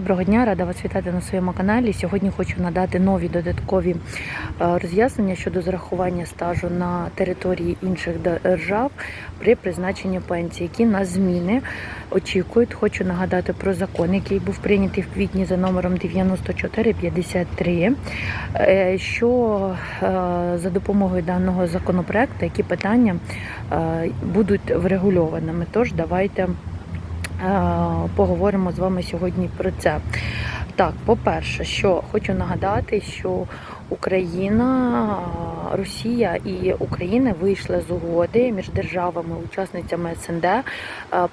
Доброго дня, рада вас вітати на своєму каналі. Сьогодні хочу надати нові додаткові е, роз'яснення щодо зарахування стажу на території інших держав при призначенні пенсії, які нас зміни очікують. Хочу нагадати про закон, який був прийнятий в квітні за номером 9453, е, що е, за допомогою даного законопроекту які питання будуть врегульованими. Тож давайте. Е, Поговоримо з вами сьогодні про це. Так, по-перше, що хочу нагадати, що Україна, Росія і Україна вийшли з угоди між державами, учасницями СНД е,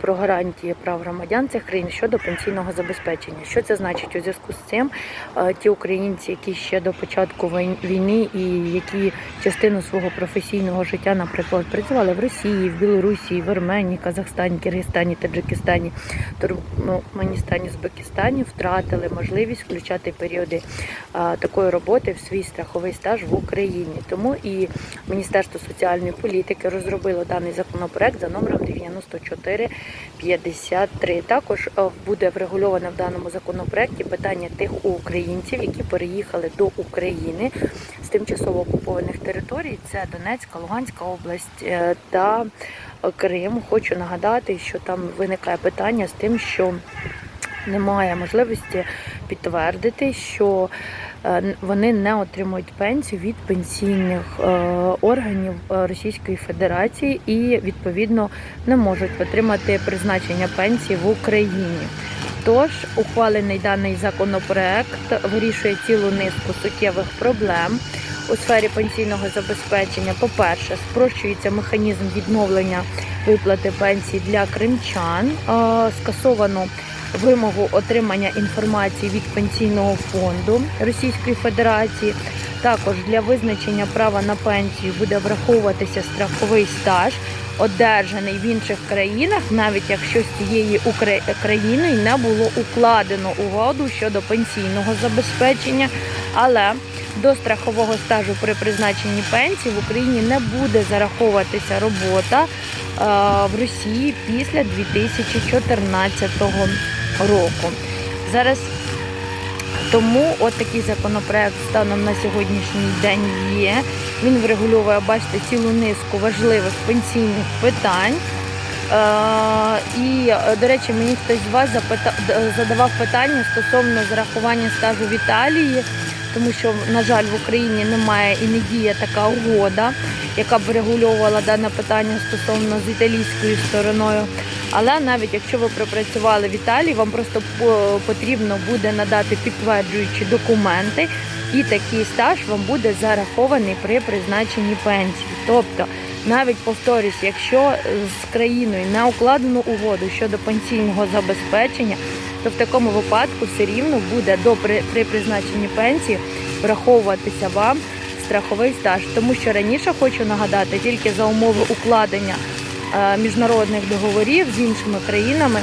про гарантії прав громадян цих країн щодо пенсійного забезпечення. Що це значить у зв'язку з цим? Е, Ті українці, які ще до початку війни і які частину свого професійного життя, наприклад, працювали в Росії, в Білорусі, в Арменії, Казахстані, Киргизстані, Таджикистані, Туркменістані, Узбекистані, втратили можливість включати періоди такої роботи в свій страховий стаж в Україні. Тому і Міністерство соціальної політики розробило даний законопроект за номером 9453. Також е, буде врегульоване в даному законопроекті питання тих українців, які переїхали до України з тимчасово окупованих територій. Це Донецька, Луганська область е, та Крим. Хочу нагадати, що там виникає питання з тим, що немає можливості підтвердити, що е, вони не отримують пенсію від пенсійних е, органів е, Російської Федерації і відповідно не можуть отримати призначення пенсії в Україні. Тож ухвалений даний законопроект вирішує цілу низку суттєвих проблем у сфері пенсійного забезпечення. По-перше, спрощується механізм відновлення виплати пенсій для кримчан. Скасовано вимогу отримання інформації від пенсійного фонду Російської Федерації. Також для визначення права на пенсію буде враховуватися страховий стаж, одержаний в інших країнах, навіть якщо з Укра- країною не було укладено угоду щодо пенсійного забезпечення, але до страхового стажу при призначенні пенсії в Україні не буде зараховуватися робота е, в Росії після 2014 року. Зараз тому от такий законопроект станом на сьогоднішній день є. Він врегульовує, бачите, цілу низку важливих пенсійних питань. Е, і, до речі, мені хтось з вас задавав питання стосовно зарахування стажу в Італії, тому що, на жаль, в Україні немає і не діє така угода, яка б врегульовувала дане питання стосовно з італійською стороною. Але навіть якщо ви пропрацювали в Італії, вам просто потрібно буде надати підтверджуючі документи, і такий стаж вам буде зарахований при призначенні пенсії. Тобто, навіть повторюсь, якщо з країною не укладено угоду щодо пенсійного забезпечення, то в такому випадку все рівно буде до при, при призначенні пенсії враховуватися вам страховий стаж. Тому що раніше хочу нагадати, тільки за умови укладення е, міжнародних договорів з іншими країнами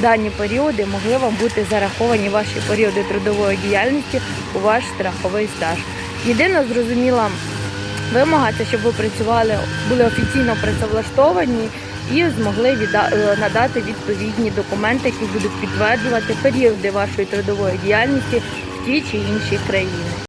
дані періоди могли вам бути зараховані ваші періоди трудової діяльності у ваш страховий стаж. Єдина зрозуміла вимога це, щоб ви працювали, були офіційно працевлаштовані і змогли е, надати відповідні документи, які будуть підтверджувати періоди вашої трудової діяльності в тій чи іншій країні.